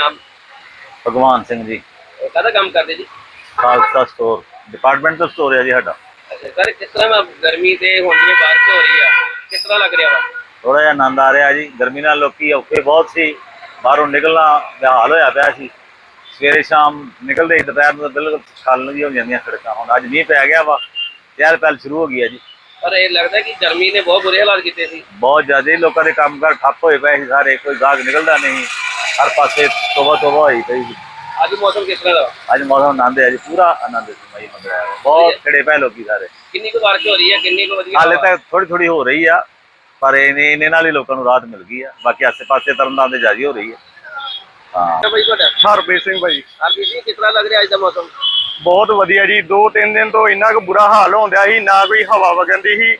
ਨਾਮ? ਭਗਵਾਨ ਸਿੰਘ ਜੀ। ਕਾਹਦਾ ਕੰਮ ਕਰਦੇ ਜੀ? ਖਾਲਸਾ ਸਟੋਰ ਡਿਪਾਰਟਮੈਂਟਲ ਸਟੋਰ ਹੈ ਜੀ ਸਾਡਾ। ਅੱਛਾ ਸਰ ਕਿਸ ਤਰ੍ਹਾਂ ਵਾ ਗਰਮੀ ਤੇ ਹੁਣ ਜਿਵੇਂ ਬਾਰਿਸ਼ ਹੋ ਰਹੀ ਆ ਕਿਸ ਤਰ੍ਹਾਂ ਲੱਗ ਰਿਹਾ ਵਾ? ਥੋੜਾ ਜਿਹਾ ਆਨੰਦ ਆ ਰਿਹਾ ਜੀ। ਗਰਮੀ ਨਾਲ ਲੋਕੀ ਔਖੇ ਬਹੁਤ ਸੀ। ਬਾਹਰੋਂ ਨਿਕਲਣਾ ਬੇਹਾਲ ਹੋਇਆ ਪਿਆ ਸੀ। ਸਵੇਰੇ ਸ਼ਾਮ ਨਿਕਲਦੇ ਹੀ ਦੁਪਹਿਰ ਨੂੰ ਤਾਂ ਬਿਲਕੁਲ ਖਾਲੀ ਜਿਹੀ ਹੋ ਜਾਂਦੀਆਂ ਸੜਕਾਂ ਹੁਣ ਅੱਜ ਮੀਂਹ ਪੈ ਗਿਆ ਵਾ ਚਹਿਲ ਪਹਿਲ ਸ਼ੁਰੂ ਹੋ ਗਈ ਹੈ ਜੀ। ਪਰ ਇਹ ਲੱਗਦਾ ਕਿ ਗਰਮੀ ਨੇ ਬਹੁਤ ਬੁਰੇ ਹਾਲਾਤ ਕੀਤੇ ਸੀ। ਬਹੁਤ ਜ਼ਿਆਦਾ ਹੀ ਲੋਕਾਂ ਦੇ ਕੰਮਕਾਰ ਠੱਪ ਹੋਏ ਪਏ ਸੀ ਸਾਰੇ ਕੋਈ ਗਾਹਕ ਨਿਕਲਦਾ ਨਹੀਂ। ਹਰ ਪਾਸੇ ਤੋਬਾ ਤੋਬਾ ਹੋਈ ਪਈ ਅੱਜ ਮੌਸਮ ਕਿਸ ਤਰ੍ਹਾਂ ਦਾ? ਅੱਜ ਮੌਸਮ ਆਨੰਦ ਹੈ ਜੀ ਪੂਰਾ ਆਨੰਦ ਸੀ ਮਈ ਮੰਦਰਾ ਬਹੁਤ ਖੜੇ ਪਏ ਲੋਕੀ ਸਾਰੇ। ਕਿੰਨੀ ਕੁ ਬਾਰਿਸ਼ ਹੋ ਰਹੀ ਹੈ ਕਿੰਨੀ ਕੁ ਵਧੀਆ ਹਾਲੇ? ਤੱਕ ਥੋੜੀ ਥੋੜੀ ਹੋ ਰਹੀ ਆ ਪਰ ਇਹਨੇ ਇਹਨੇ ਨਾਲ ਹੀ ਲੋਕਾਂ ਨੂੰ ਰਾਹਤ ਮਿਲ ਗਈ ਆ। ਬਾਕੀ ਆਸੇ ਪਾਸੇ ਤਰਨਤਾਰਨ ਦੇ ਜਾਜੀ ਹੋ ਰਹੀ ਹੈ। ਹਾਂ। ਬਾਈ ਤੁਹਾਡਾ? ਹਰਪ੍ਰੀਤ ਸਿੰਘ ਭਾਈ ਹਰਜੀਤ ਜੀ ਕਿਸ ਤਰ੍ਹਾਂ ਲੱਗ ਰਿਹਾ ਅੱਜ ਦਾ ਮੌਸਮ? ਬਹੁਤ ਵਧੀਆ ਜੀ ਦੋ ਤਿੰਨ ਦਿਨ ਤੋਂ ਇੰਨਾ ਕੁ ਬੁਰਾ ਹਾਲ ਹੋਂਦਿਆ ਸੀ ਨਾ ਕੋਈ ਹਵਾ ਵਗੰਦੀ ਸੀ।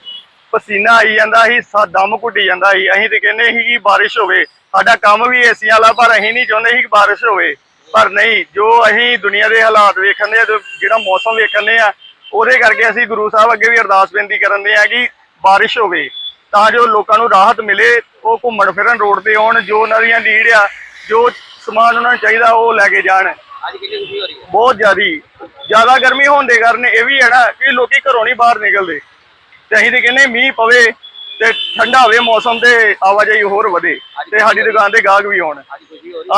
ਪਸੀਨਾ ਆਈ ਜਾਂਦਾ ਸੀ ਸਾ ਦਮ ਘੁੱਟੀ ਜਾਂਦਾ ਸੀ। ਅਸੀਂ ਤੇ ਕਹਿੰਦੇ ਸੀ ਕਿ ਬਾਰਿਸ਼ ਹੋਵੇ। ਸਾਡਾ ਕੰਮ ਵੀ ਏਸੀਆਂ ਵਾਲਾ ਪਰ ਅਸੀਂ ਨਹੀਂ ਚਾਹੁੰਦੇ ਸੀ ਕਿ ਬਾਰਿਸ਼ ਹੋਵੇ। ਪਰ ਨਹੀਂ ਜੋ ਅਸੀਂ ਦੁਨੀਆ ਦੇ ਹਾਲਾਤ ਵੇਖਣੇ ਆ ਜਿਹੜਾ ਮੌਸਮ ਵੇਖਣੇ ਆ ਉਹਦੇ ਕਰਕੇ ਅਸੀਂ ਗੁਰੂ ਸਾਹਿਬ ਅੱਗੇ ਵੀ ਅਰਦਾਸ ਬੇਨਤੀ ਕਰਨਦੇ ਆ ਕਿ ਬਾਰਿਸ਼ ਹੋਵੇ। ਤਾਂ ਜੋ ਲੋਕਾਂ ਨੂੰ ਰਾਹਤ ਮਿਲੇ ਉਹ ਘੁੰਮਣ ਫਿਰਨ ਰੋਡ ਤੇ ਆਉਣ ਜੋ ਉਹਨਾਂ ਦੀਆਂ ਨੀਡ ਆ ਜੋ ਸਮਾਨ ਉਹਨਾਂ ਨੂੰ ਚਾਹੀਦਾ ਉਹ ਲੈ ਕੇ ਜਾਣ। ਬਹੁਤ ਜ਼ਿਆਦੀ। ਜ਼ਿਆਦਾ ਗਰਮੀ ਹੋਣ ਦੇ ਕਾਰਨ ਇਹ ਵੀ ਹੈ ਨਾ ਕਿ ਲੋਕੀ ਘਰੋਂ ਨਹੀਂ ਬਾਹਰ ਨਿਕਲਦੇ। ਤੇ ਅਸੀਂ ਤੇ ਕਹਿੰਦੇ ਮੀਂਹ ਪਵੇ ਤੇ ਠੰਡਾ ਹੋਵੇ ਮੌਸਮ ਤੇ ਆਵਾਜਾਈ ਹੋਰ ਵਧੇ ਤੇ ਸਾਡੀ ਦੁਕਾਨ ਤੇ ਗਾਹਕ ਵੀ ਆਉਣ।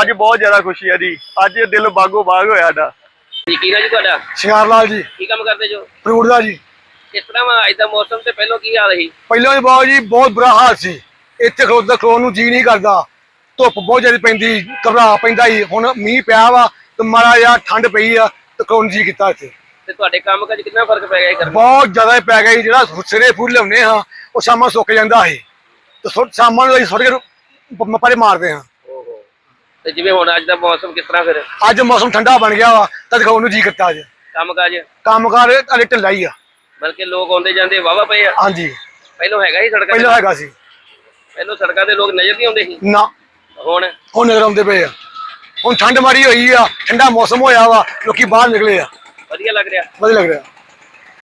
ਅੱਜ ਬਹੁਤ ਜ਼ਿਆਦਾ ਖੁਸ਼ੀ ਹੈ ਜੀ। ਅੱਜ ਦਿਲ ਬਾਗੋ ਬਾਗ ਹੋਇਆ ਸਾਡਾ। ਕੀ ਨਾ ਜੀ ਤੁਹਾਡਾ? ਸ਼ਿੰਗਾਰ ਲਾਲ ਜੀ। ਕੀ ਕੰਮ ਕਰਦੇ ਜੋ? ਫਰੂਟ ਦਾ ਜੀ। ਕਿਸ ਤਰ੍ਹਾਂ ਅੱਜ ਦਾ ਮੌਸਮ ਤੇ ਪਹਿਲਾਂ ਕੀ ਹਾਲ ਸੀ? ਪਹਿਲਾਂ ਹੀ ਬਾਬਾ ਜੀ ਬਹੁਤ ਬੁਰਾ ਹਾਲ ਸੀ। ਇੱਥੇ ਖਲੋਦਾ ਖਲੋਣ ਨੂੰ ਜੀ ਨਹੀਂ ਕਰਦਾ। ਧੁੱਪ ਬਹੁਤ ਜ਼ਿਆਦਾ ਪੈਂਦੀ ਘਬਰਾ ਪੈਂਦਾ ਹੀ ਹੁਣ ਮੀਂਹ ਪਿਆ ਵਾ ਤੇ ਮਾੜਾ ਜਿਹਾ ਠੰਡ ਪਈ ਆ ਤੇ ਖਲੋਣ ਜੀ ਕੀਤਾ ਇੱਥੇ। ਤੇ ਤੁਹਾਡੇ ਕੰਮ ਕਾਜ ਕਿੰਨਾ ਫ਼ਰਕ ਪੈ ਗਿਆ ਇਹ ਗਰਮੀ ਬਹੁਤ ਜ਼ਿਆਦਾ ਹੀ ਪੈ ਗਿਆ ਜੀ ਜਿਹੜਾ ਸਿਰੇ ਫੁੱਲ ਲਿਆਉਂਦੇ ਹਾਂ ਉਹ ਸ਼ਾਮਾਂ ਸੁੱਕ ਜਾਂਦਾ ਸੀ ਤੇ ਸੁੱਟ- ਸ਼ਾਮਾਂ ਨੂੰ ਅਸੀਂ ਸੁੱਟ ਕੇ ਪਰੇ ਮਾਰਦੇ ਹਾਂ। ਓਹੋ। ਤੇ ਜਿਵੇਂ ਹੁਣ ਅੱਜ ਦਾ ਮੌਸਮ ਕਿਸ ਤਰ੍ਹਾਂ ਫਿਰ? ਅੱਜ ਮੌਸਮ ਠੰਡਾ ਬਣ ਗਿਆ ਵਾ ਤਾਂ ਖਲੋਣ ਨੂੰ ਜੀ ਕਰਤਾ ਅੱਜ। ਕੰਮ ਕਾਜ? ਕੰਮਕਾਰ ਅਲੇ ਢਿੱਲਾ ਹੀ ਆ। ਬਲਕਿ ਲੋਕ ਆਉਂਦੇ ਜਾਂਦੇ ਵਾਵਾ ਪਏ ਆ। ਹਾਂਜੀ। ਪਹਿਲਾਂ ਹੈਗਾ ਸੀ ਸੜਕਾਂ ਪਹਿਲਾਂ ਹੈਗਾ ਸੀ। ਪਹਿਲਾਂ ਸੜਕਾਂ ਤੇ ਲੋਕ ਨਜ਼ਰ ਨਹੀਂ ਆਉਂਦੇ ਸੀ? ਨਾ। ਹੁਣ? ਹੁਣ ਨਜ਼ਰ ਆਉਂਦੇ ਪਏ ਆ। ਹੁਣ ਠੰਡ ਮਾਰੀ ਹੋਈ ਆ ਠੰਡਾ ਮੌਸਮ ਹੋਇਆ ਵਾ ਲੋਕੀ ਬਾਹਰ ਨਿਕਲੇ ਆ। ਵਧੀਆ ਲੱਗ ਰਿਹਾ। ਵਧੀਆ ਲੱਗ ਰਿਹਾ।